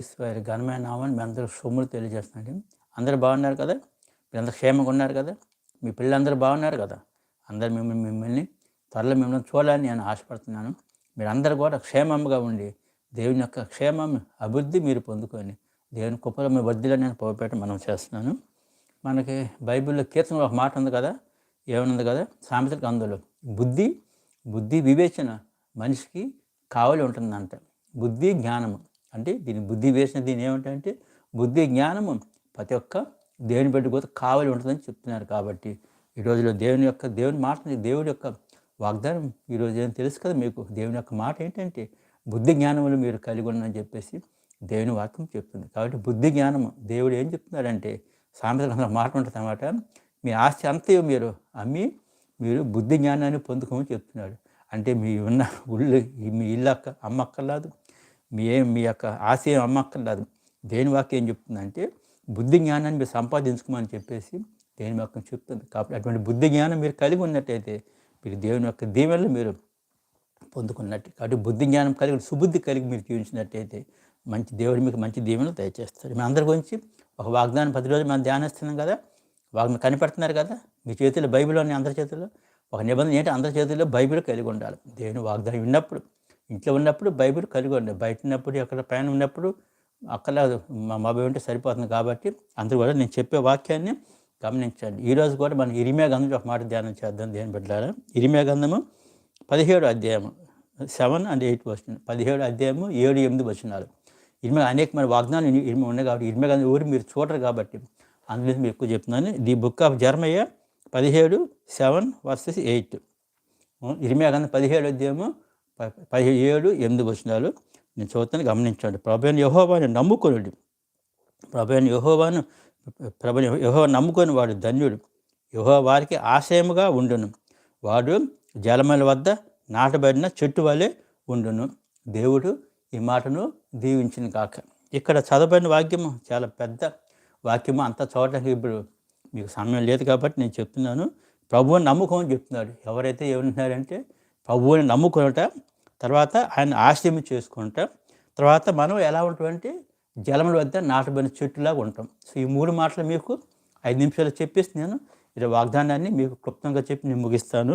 వారి ఘనమైన నామని మీ అందరూ సొమ్ములు తెలియజేస్తున్నాండి అందరూ బాగున్నారు కదా? మీరందరూ క్షేమంగా ఉన్నారు కదా? మీ పిల్లలందరూ బాగున్నారు కదా? అందరు మిమ్మల్ని మిమ్మల్ని త్వరలో మిమ్మల్ని చూడాలని నేను ఆశపడుతున్నాను. మీరందరూ కూడా క్షేమంగా ఉండి దేవుని యొక్క క్షేమం అభివృద్ధి మీరు పొందుకొని దేవుని కుప్పలో మీ వద్దిలో నేను పోపేట మనం చేస్తున్నాను. మనకి బైబిల్లో కీర్తన ఒక మాట ఉంది కదా? ఏమనుంది కదా? సామెతలకు అందులో బుద్ధి బుద్ధి వివేచన మనిషికి కావలి ఉంటుందంట. బుద్ధి జ్ఞానము. అంటే దీని బుద్ధి వేసిన దీని ఏమిటంటే బుద్ధి జ్ఞానము ప్రతి ఒక్క దేవుని బిడ్డ కూడా కావాలి ఉంటుందని చెప్తున్నారు కాబట్టి ఈ రోజులో దేవుని యొక్క దేవుని మాట దేవుడి యొక్క వాగ్దానం ఈరోజు ఏం తెలుసు కదా మీకు? దేవుని యొక్క మాట ఏంటంటే బుద్ధి జ్ఞానములు మీరు కలిగి ఉండని చెప్పేసి దేవుని వాక్యం చెప్తుంది. కాబట్టి బుద్ధి జ్ఞానము దేవుడు ఏం చెప్తున్నాడంటే సామెతలు మాట ఉంటుంది అన్నమాట. మీ ఆస్తి అంతయో మీరు అమ్మి మీరు బుద్ధి జ్ఞానాన్ని పొందుకోమని చెప్తున్నాడు. అంటే మీ ఉన్న ఉళ్ళు మీ ఇల్లు అక్క అమ్మక్కర్లేదు మీ ఏం మీ యొక్క ఆశయం అమ్మక్కర్లేదు. దేని వాక్యం ఏం చెప్తుందంటే బుద్ధి జ్ఞానాన్ని మీరు సంపాదించుకోమని చెప్పేసి దేని వాక్యం చెప్తుంది. కాబట్టి అటువంటి బుద్ధి జ్ఞానం మీరు కలిగి ఉన్నట్టయితే మీరు దేవుని యొక్క దీవెనలు మీరు పొందుకున్నట్టు. కాబట్టి బుద్ధి జ్ఞానం కలిగి సుబుద్ధి కలిగి మీరు జీవించినట్టయితే మంచి దేవుడు మీకు మంచి దీవెనలు దయచేస్తారు. మీ అందరి గురించి ఒక వాగ్దానం పది రోజులు మనం ధ్యానిస్తున్నాం కదా వాగ్ని కనిపెడుతున్నారు కదా మీ చేతిలో బైబిల్ అని అందరి చేతుల్లో. ఒక నిబంధన ఏంటి? అందరి చేతుల్లో బైబిల్ కలిగి ఉండాలి. దేవుని వాగ్దానం విన్నప్పుడు ఇంట్లో ఉన్నప్పుడు బైబిల్ కలిగి బయట ఉన్నప్పుడు ఎక్కడ పైన ఉన్నప్పుడు అక్కడ మా మొబైల్ ఉంటే సరిపోతుంది కాబట్టి అందరూ కూడా నేను చెప్పే వాక్యాన్ని గమనించండి. ఈరోజు కూడా మనం ఇరిమే గంధం ఒక మాట ధ్యానం చేద్దాం దేని బిడ్డారా ఇరిమే గంధము పదిహేడు అధ్యాయము సెవెన్ అండ్ ఎయిట్ వచ్చిన పదిహేడు అధ్యాయము ఏడు ఎనిమిది వచ్చినారు ఇరిమే అనేకమైన వాగ్దానాలు ఇరిమే ఉన్నాయి కాబట్టి ఇరిమే గంధం ఊరు మీరు చూడరు కాబట్టి అందులో మీకు ఎక్కువ చెప్తున్నాను. ది బుక్ ఆఫ్ జర్మయ్య పదిహేడు సెవెన్ వర్సెస్ ఎయిట్ ఇరిమే గంధం పదిహేడు అధ్యాయము పదిహేడు ఏడు ఎనిమిది వచ్చినాలు నేను చదువుతాను గమనించండి. ప్రభుని యహోవాని నమ్ముకొనుడు. ప్రభుని యహోవాను ప్రభుని యహో నమ్ముకొని వాడు ధన్యుడు. యహో వారికి ఆశయముగా ఉండును. వాడు జలమల వద్ద నాటబడిన చెట్టు వలె ఉండును. దేవుడు ఈ మాటను దీవించిన కాక ఇక్కడ చదవబడిన వాక్యము చాలా పెద్ద వాక్యము. అంత చూడటానికి ఇప్పుడు మీకు సమయం లేదు కాబట్టి నేను చెప్తున్నాను. ప్రభువుని నమ్ముకోమని చెప్తున్నాడు. ఎవరైతే ఏమంటున్నారంటే ప్రభువుని నమ్ముకునట తర్వాత ఆయన ఆశ్రయం చేసుకుంటా తర్వాత మనం ఎలా ఉంటామంటే జలముల వద్ద నాటబడిన చెట్టులాగా ఉంటాం. సో ఈ మూడు మాటలు మీకు ఐదు నిమిషాలు చెప్పేసి నేను ఇది వాగ్దానాన్ని మీకు క్లుప్తంగా చెప్పి నేను ముగిస్తాను.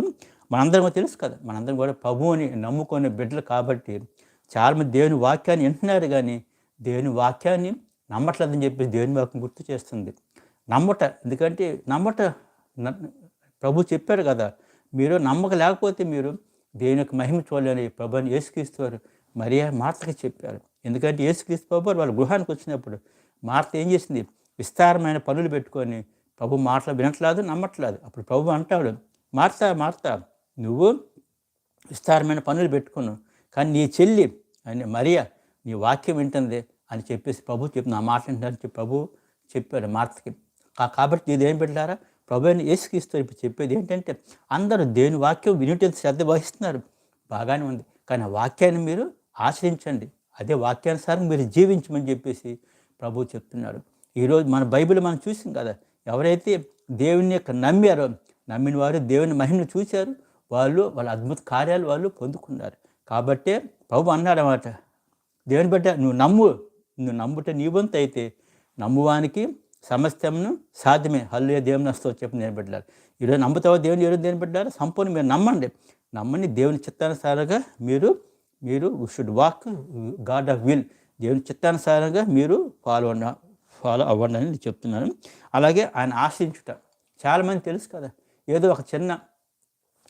మనందరం తెలుసు కదా మనందరం కూడా ప్రభువుని నమ్ముకునే బిడ్డలు కాబట్టి చాలామంది దేవుని వాక్యాన్ని వింటున్నారు కానీ దేవుని వాక్యాన్ని నమ్మట్లేదని చెప్పి దేవుని వాక్యం గుర్తు చేస్తుంది. నమ్మట ఎందుకంటే నమ్మట ప్రభు చెప్పారు కదా మీరు నమ్మక లేకపోతే మీరు దేవునికి మహిమ చూడలేని ప్రభుని యేసుక్రీస్తువారు మరియా మార్తకి చెప్పారు. ఎందుకంటే యేసుక్రీస్తు ప్రభు వాళ్ళ గృహానికి వచ్చినప్పుడు మార్త ఏం చేసింది? విస్తారమైన పనులు పెట్టుకొని ప్రభు మాటలు వినట్లేదు నమ్మట్లేదు. అప్పుడు ప్రభు అంటాడు మార్త మార్త నువ్వు విస్తారమైన పనులు పెట్టుకున్నావు కానీ నీ చెల్లి అని మరియా నీ వాక్యం వింటుంది అని చెప్పేసి ప్రభు చెప్పి నా మాట వింటారని ప్రభు చెప్పాడు మార్తకి. కాబట్టి ఇది ఏం పెట్టారా ప్రభు అని ఇప్పుడు చెప్పేది ఏంటంటే అందరూ దేని వాక్యం వినిటే శ్రద్ధ వహిస్తున్నారు. బాగానే ఉంది. కానీ ఆ వాక్యాన్ని మీరు ఆశ్రయించండి అదే వాక్యానుసారం మీరు జీవించమని చెప్పేసి ప్రభు చెప్తున్నారు. ఈరోజు మన బైబిల్ మనం చూసాం కదా ఎవరైతే దేవుని యొక్క నమ్మారో నమ్మిన వారు దేవుని మహిమను చూశారు వాళ్ళు వాళ్ళ అద్భుత కార్యాలు వాళ్ళు పొందుకున్నారు. కాబట్టే ప్రభు అన్నాడన్నమాట దేవుని బట్ట నువ్వు నమ్ము నువ్వు నమ్ముట నీ వంతు అయితే నమ్మువానికి సమస్యను సాధ్యమే. హల్లుయ దేవుని వస్తూ చెప్పి నిలబెట్టారు ఈరోజు నమ్ముతావా? దేవుని ఈరోజు నిలబెట్టారు సంపూర్ణ మీరు నమ్మండి. నమ్మని దేవుని చిత్తానుసారంగా మీరు మీరు should walk God of will దేవుని చిత్తానుసారంగా మీరు ఫాలో ఫాలో అవ్వండి అని చెప్తున్నాను. అలాగే ఆయన ఆశించుట. చాలామంది తెలుసు కదా ఏదో ఒక చిన్న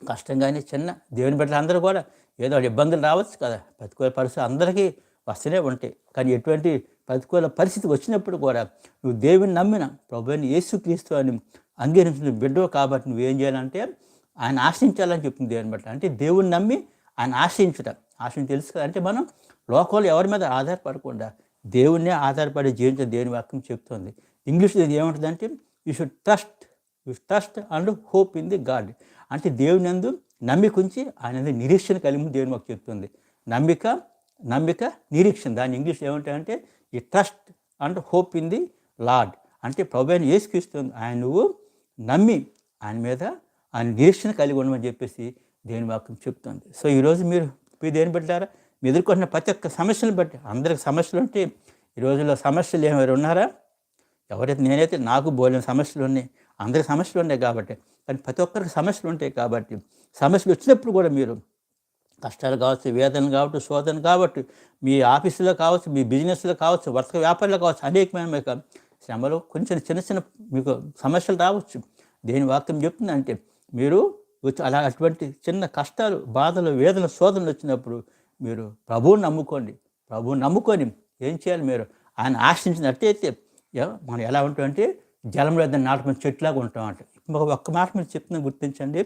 కష్టంగానే చిన్న దేవుని బిడ్డలు అందరూ కూడా ఏదో ఇబ్బందులు రావచ్చు కదా. ప్రతికూల పరిస్థితి అందరికీ వస్తూనే ఉంటాయి. కానీ ఎటువంటి ప్రతికూల పరిస్థితి వచ్చినప్పుడు కూడా నువ్వు దేవుని నమ్మిన ప్రభుని యేసుక్రీస్తు అని అంగీకరించిన బిడ్డవు కాబట్టి నువ్వేం చేయాలంటే ఆయన ఆశ్రయించాలని చెప్తుంది దేవుని బట్టి అంటే దేవుని నమ్మి ఆయన ఆశ్రయించుట. ఆశ్రయం తెలుసు కదా. అంటే మనం లోకంలో ఎవరి మీద ఆధారపడకుండా దేవుణ్ణే ఆధారపడి జీవించే దేవుని వాక్యం చెప్తుంది. ఇంగ్లీష్లో ఇది ఏమంటుందంటే you should trust you trust and hope in the God అంటే దేవుని నందు నమ్మిక ఉంచి ఆయన నిరీక్షణ కలిగి దేవుని మాకు చెప్తుంది. నమ్మిక నమ్మిక నిరీక్షణ. దాని ఇంగ్లీష్ ఏమంటాయంటే ఈ trust and hope in the Lord అంటే ప్రభు ఆయన ఏసుకిస్తుంది ఆయన నువ్వు నమ్మి ఆయన మీద ఆయన నిరీక్షణ కలిగి ఉండమని చెప్పేసి దేని వాక్యం చెప్తుంది. సో ఈరోజు మీరు మీరు దేని పెట్టారా మీ ఎదుర్కొంటున్న ప్రతి ఒక్క సమస్యను బట్టి అందరికి సమస్యలు ఉంటే ఈ రోజుల్లో సమస్యలు ఏమైనా ఉన్నారా? ఎవరైతే నేనైతే నాకు బోలిన సమస్యలు ఉన్నాయి అందరికి సమస్యలు ఉన్నాయి కాబట్టి కానీ ప్రతి ఒక్కరికి సమస్యలు ఉంటాయి కాబట్టి సమస్యలు వచ్చినప్పుడు కూడా మీరు కష్టాలు కావచ్చు వేదన కావచ్చు శోధన కాబట్టి మీ ఆఫీసులో కావచ్చు మీ బిజినెస్లో కావచ్చు వర్తక వ్యాపారంలో కావచ్చు అనేకమైన మీకు శ్రమలు కొంచెం చిన్న చిన్న మీకు సమస్యలు రావచ్చు. దేని వాక్యం చెప్తుందంటే మీరు అలా అటువంటి చిన్న కష్టాలు బాధలు వేదన శోధనలు వచ్చినప్పుడు మీరు ప్రభువుని నమ్ముకోండి. ప్రభువుని నమ్ముకొని ఏం చేయాలి మీరు? ఆయన ఆశించినట్టయితే మనం ఎలా ఉంటామంటే జలంలో ఏదైనా నాటమైన చెట్టులాగా ఉంటామంట ఒక్క మాట మీరు చెప్తున్నా గుర్తించండి.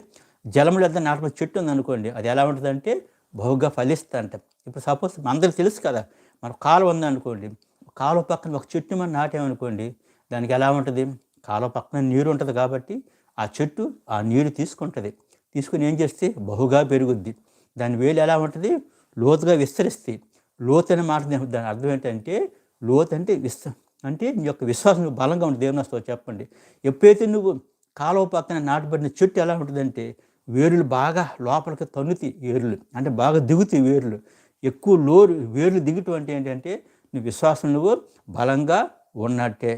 జలంలో ఏదైనా నాటమైన చెట్టు ఉందనుకోండి అది ఎలా ఉంటుందంటే బహుగా ఫలిస్తుందంట ఇప్పుడు సపోజ్ అందరికి తెలుసు కదా మన కాలువ ఉందనుకోండి కాలువ పక్కన ఒక చెట్టు మనం నాటామనుకోండి దానికి ఎలా ఉంటుంది? కాలువ పక్కన నీరు ఉంటుంది కాబట్టి ఆ చెట్టు ఆ నీరు తీసుకుంటుంది. తీసుకుని ఏం చేస్తే బహుగా పెరుగుద్ది. దాని వేలు ఎలా ఉంటుంది? లోతుగా విస్తరిస్తే. లోతు అనే మాట దాని అర్థం ఏంటంటే లోతు అంటే విస్త అంటే నీ యొక్క విశ్వాసం బలంగా ఉంటుంది. దేవునితో చెప్పండి. ఎప్పుడైతే నువ్వు కాలువ పక్కన నాటబడిన చెట్టు ఎలా ఉంటుందంటే వేరులు బాగా లోపలికి తన్నుతాయి వేరులు అంటే బాగా దిగుతాయి వేరులు. ఎక్కువ లోరు వేర్లు దిగటం అంటే ఏంటంటే నీ విశ్వాసం నువ్వు బలంగా ఉన్నట్టే.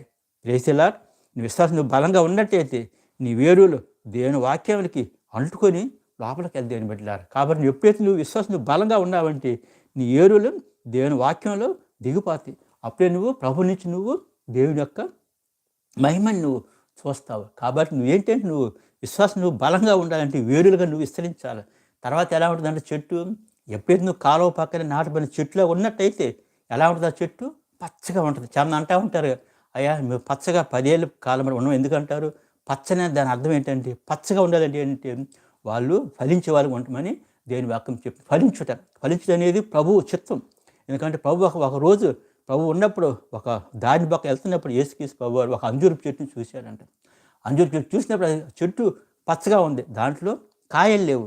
రేసేలా నీ విశ్వాసం నువ్వు బలంగా ఉన్నట్టయితే నీ వేరులు దేవుని వాక్యానికి అంటుకొని లోపలికి వెళ్తే పెట్టినారు. కాబట్టి నువ్వు ఎప్పుడైతే నువ్వు విశ్వాసం నువ్వు బలంగా ఉన్నావంటే నీ ఏరులు దేవుని వాక్యంలో దిగిపోతాయి అప్పుడే నువ్వు ప్రభు నుంచి నువ్వు దేవుని యొక్క మహిమని నువ్వు చూస్తావు. కాబట్టి నువ్వేంటంటే నువ్వు విశ్వాసం నువ్వు బలంగా ఉండాలంటే వేరులుగా నువ్వు విస్తరించాలి. తర్వాత ఎలా ఉంటుందంటే చెట్టు ఎప్పుడైతే నువ్వు కాలువ పక్కన నాటబడిన చెట్టులో ఉన్నట్టయితే ఎలా ఉంటుంది ఆ చెట్టు? పచ్చగా ఉంటుంది. చాలా అంటా ఉంటారు అయ్యా మేము పచ్చగా పదేళ్ళు కాలం ఉన్నాం. ఎందుకంటారు? పచ్చని దాని అర్థం ఏంటంటే పచ్చగా ఉండాలంటే ఏంటంటే వాళ్ళు ఫలించే వాళ్ళు ఉండమని దేని వాక్యం చెప్పి ఫలించుట. ఫలించుట అనేది ప్రభువు చిత్తం. ఎందుకంటే ప్రభు ఒక ఒక రోజు ప్రభు ఉన్నప్పుడు ఒక దాని పక్క వెళ్తున్నప్పుడు ఏసుకేసి ప్రభు వారు ఒక అంజూరు చెట్టుని చూశాడంట. అంజూరు చెట్టు చూసినప్పుడు చెట్టు పచ్చగా ఉంది. దాంట్లో కాయలు లేవు.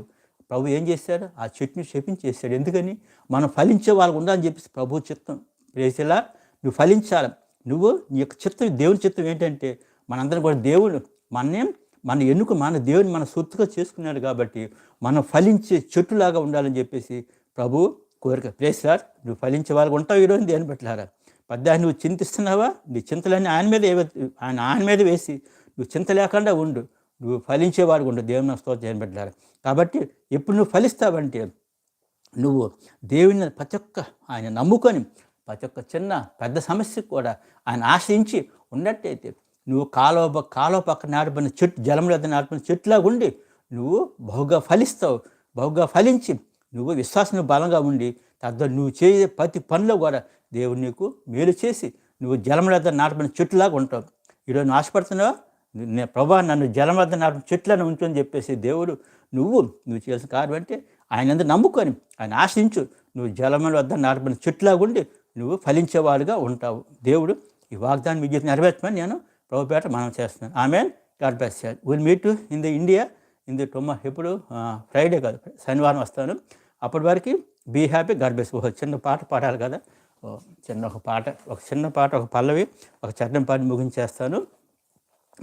ప్రభు ఏం చేశాడు? ఆ చెట్టుని శపించేశాడు ఎందుకని? మనం ఫలించే వాళ్ళకు ఉండాలని చెప్పేసి ప్రభు చిత్తం. ప్రేసేలా నువ్వు ఫలించాలి. నువ్వు నీ యొక్క చిత్తం దేవుని చిత్తం ఏంటంటే మనందరం కూడా దేవుడు. మన్నేం మన ఎన్నుక మన దేవుని మన సొత్తుగా చేసుకున్నాడు కాబట్టి మనం ఫలించే చెట్టులాగా ఉండాలని చెప్పేసి ప్రభు కోరిక. ప్లేస్ సార్ నువ్వు ఫలించే వాళ్ళకి ఉంటావు ఈరోజు దేని పెట్టారా పద్దాన్ని నువ్వు చింతిస్తున్నావా? నీ చింతలన్నీ ఆయన మీద ఆయన ఆయన మీద వేసి నువ్వు చింత లేకుండా ఉండు. నువ్వు ఫలించేవాడు ఉండు. దేవుని స్తోత్రం చేయని పెట్టారు కాబట్టి ఎప్పుడు నువ్వు ఫలిస్తావంటే నువ్వు దేవుని ప్రతి ఒక్క ఆయన నమ్ముకొని ప్రతి ఒక్క చిన్న పెద్ద సమస్యకు కూడా ఆయన ఆశ్రయించి ఉన్నట్టయితే నువ్వు కాలువ కాలువ పక్కన నాటబడిన చెట్టు జలంలో వద్ద నాటబడిన చెట్టులాగా ఉండి నువ్వు బహుగా ఫలిస్తావు. బహుగా ఫలించి నువ్వు విశ్వాసం బలంగా ఉండి తద్వారా నువ్వు చేసే ప్రతి పనిలో కూడా దేవుడు నీకు మేలు చేసి నువ్వు జలం వద్ద నాటబడిన చెట్టులాగా ఉంటావు. ఈరోజు నువ్వు ప్రభా నన్ను జలం వద్ద నాటిన చెట్లను ఉంచు అని చెప్పేసి దేవుడు నువ్వు నువ్వు చేసిన కార్యం అంటే ఆయన అందరూ నమ్ముకొని ఆయన ఆశించు నువ్వు జలముల వద్ద నాటబడిన చెట్టులాగా ఉండి నువ్వు ఫలించేవాడుగా ఉంటావు. దేవుడు ఈ వాగ్దానం మీ జీవితం నెరవేర్చమని నేను ప్రభుపేట మనం చేస్తున్నాను. ఆమె God bless will meet in the India in the tomorrow ఎప్పుడు ఫ్రైడే కాదు శనివారం వస్తాను. అప్పటి వరకు బీ హ్యాపీ గాడ్ బ్లెస్ ఒక చిన్న పాట పాడాలి కదా. చిన్న ఒక పాట ఒక చిన్న పాట ఒక పల్లవి ఒక చరణం పాడి ముగించేస్తాను.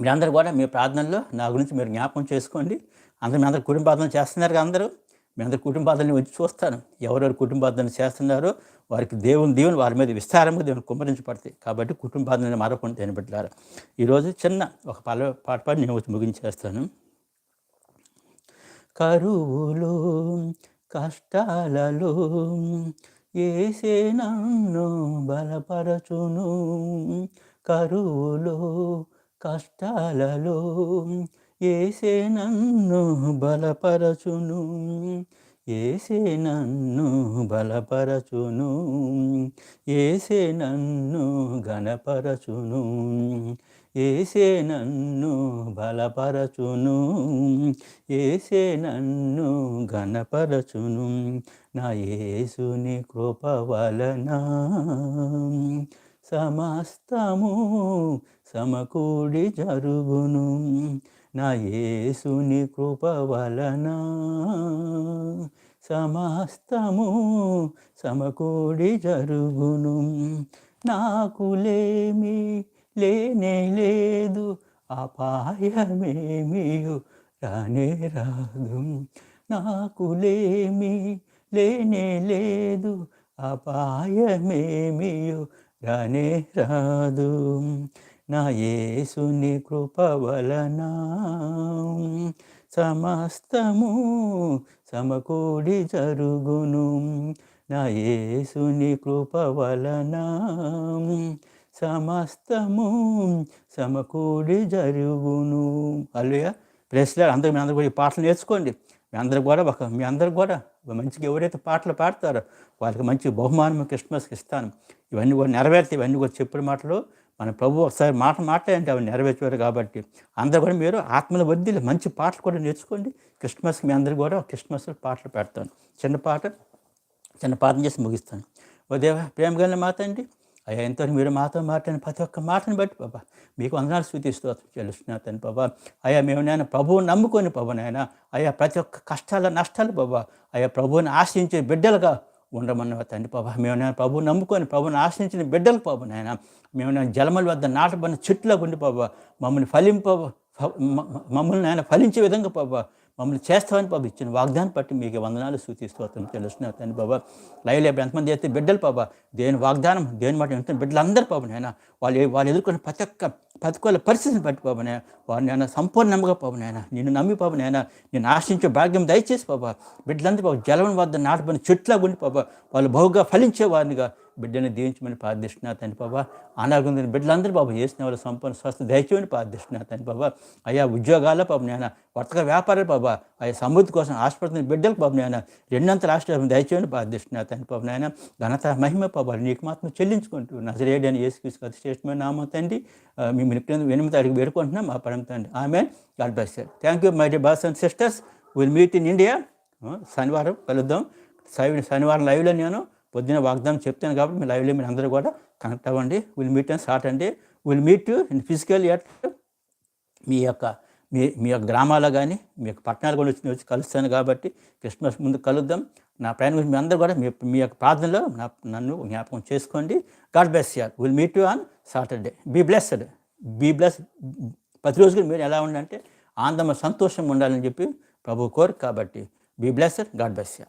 మీరందరూ కూడా మీ ప్రార్థనలో నా గురించి మీరు జ్ఞాపకం చేసుకోండి. అందరూ మీ అందరు కుటుంబ ప్రార్థన చేస్తున్నారు కదా అందరూ? మీ అందరు కుటుంబ వచ్చి చూస్తాను ఎవరెవరు కుటుంబ చేస్తున్నారో వారికి దేవుని దేవుని వారి మీద విస్తారంగా దేవుని కుమ్మరించబడతాయి. కాబట్టి కుటుంబ ప్రార్థన మరొకటి దేని పెట్టారు ఈరోజు చిన్న ఒక పాల పాట పాడి నేను వచ్చి ముగించేస్తాను. కరువులు కష్టాలలో ఏసే నన్ను బలపరచును. కరువులో కష్టాలలో ఏసే నన్ను బలపరచును. ఏసే నన్ను బలపరచును. ఏసే నన్ను గణపరచును ఏసే నన్ను బలపరచును. ఏసే నన్ను గణపరచును నా యేసుని కృప వలన సమస్తము సమకూడి జరుగును. నా యేసుని కృప వలన సమస్తము సమకూడి జరుగును. నాకులేమి లేనే లేదు అపాయమేమియు రానే రాదు. నాకులేమి లేనే లేదు అపాయమేమియు రానే రాదు. నా యేసుని కృప వలన సమస్తము సమకూడి జరుగును. నా యేసుని కృప వలన సమస్తము సమకూడి జరుగును. అల్లుయ ప్లేస్లో అందరూ మీ అందరూ కూడా ఈ పాటలు నేర్చుకోండి. మీ అందరూ కూడా ఒక మీ అందరూ కూడా మంచిగా ఎవరైతే పాటలు పాడతారో వాళ్ళకి మంచి బహుమానం క్రిస్మస్కి ఇస్తాను. ఇవన్నీ కూడా నెరవేర్తాయి. ఇవన్నీ కూడా చెప్పిన మాటలు మన ప్రభు ఒకసారి మాట మాట్లాడంటే అవి నెరవేర్చారు కాబట్టి. అందరూ కూడా మీరు ఆత్మల వద్దిలు మంచి పాటలు కూడా నేర్చుకోండి. క్రిస్మస్కి మీ అందరు కూడా క్రిస్మస్ పాటలు పెడతాను. చిన్న పాట చిన్న పాఠం చేసి ముగిస్తాను. ఓ దేవ ప్రేమ కలిగిన మాట అండి అయ్యా ఎంతో మీరు మాతో మాట్లాడిన ప్రతి ఒక్క మాటను బట్టి బాబా మీకు వందనాలు సూచిస్తూ చెల్లిస్తున్నాను బాబా. అయ్యా మేము నేను ప్రభువు నమ్ముకొని బాబా నాయన అయ్యా ప్రతి ఒక్క కష్టాల నష్టాలు బాబా అయ్యా ప్రభువుని ఆశించే బిడ్డలుగా ఉండమన్న తండ్రి ప్రభా. మేము నేను ప్రభువు నమ్ముకొని ప్రభుని ఆశ్రయించిన బిడ్డలు ప్రభు నాయన. మేము నేను జలమల వద్ద నాటబడిన చెట్లుగా ఉండి ప్రభా. మమ్మల్ని ఫలింప మమ్మల్ని ఆయన ఫలించే విధంగా ప్రభా. మమ్మల్ని చేస్తామని బాబు ఇచ్చిన వాగ్దానం బట్టి మీకు వందనాలు సూచిస్తూ అతను తెలుస్తున్నారు తండ్రి బాబా లైవ్లో ఇప్పుడు ఎంతమంది అయితే బిడ్డలు బాబా దేని వాగ్దానం దేని మాట ఎంత బిడ్డలందరూ బాబు నాయన. వాళ్ళు వాళ్ళు ఎదుర్కొన్న ప్రతి ఒక్క ప్రతికూల పరిస్థితిని బట్టి వారిని అయినా సంపూర్ణ పాప నాయన నిన్ను నమ్మి పాప నేను ఆశించే భాగ్యం దయచేసి బాబా బిడ్డలందరూ బాబు జలవని వద్ద నాటబడిన చెట్లా ఉండి బాబా వాళ్ళు బహుగా ఫలించే వారినిగా బిడ్డని దీవించమని ప్రార్థిస్తున్నా తండ్రి బాబా. అనారోగ్యం బిడ్డలందరూ బాబు చేసిన వాళ్ళు సంపూర్ణ స్వస్థ దయచేయమని ప్రార్థిస్తున్నా తండ్రి బాబా. అయ్యా ఉద్యోగాల పాపం నాయన వర్తక వ్యాపారాలు బాబా అయ్యా సమృద్ధి కోసం ఆశపడుతున్న బిడ్డలకు పాపం నాయన రెండంత రాష్ట్రాలు దయచేయమని ప్రార్థిస్తున్నా తండ్రి పాపం నాయన. ఘనత మహిమ పాప నీకు మాత్రం చెల్లించుకుంటూ నజరేడి అని యేసుక్రీస్తు అతి శ్రేష్టమైన నామం తండ్రి. ఆ, మీ మినిపిన వెనుమతి అడిగి వేడుకుంటున్నాం మా పరం తండ్రి. ఆమె God bless thank you my dear bros and sisters. Will meet in India. శనివారం కలుద్దాం. శనివారం లైవ్లో నేను పొద్దున వాగ్దానం చెప్తాను కాబట్టి మీ లైవ్లో మీరు అందరూ కూడా కనెక్ట్ అవ్వండి. విల్ మీట్ అండ్ స్టార్ట్ అండి will meet in physical at మీ యొక్క మీ మీ యొక్క గ్రామాల్లో కానీ మీ యొక్క పట్టణాలు కూడా వచ్చి వచ్చి కలుస్తాను కాబట్టి క్రిస్మస్ ముందు కలుద్దాం. నా ప్రయాణం గురించి మీ అందరూ కూడా మీ మీ యొక్క ప్రార్థనలో నా నన్ను జ్ఞాపకం చేసుకోండి. God bless you will meet you on Saturday be blessed be bless ప్రతిరోజు కూడా మీరు ఎలా ఉండాలంటే ఆనందం సంతోషం ఉండాలని చెప్పి ప్రభు కోరు కాబట్టి be blessed God bless you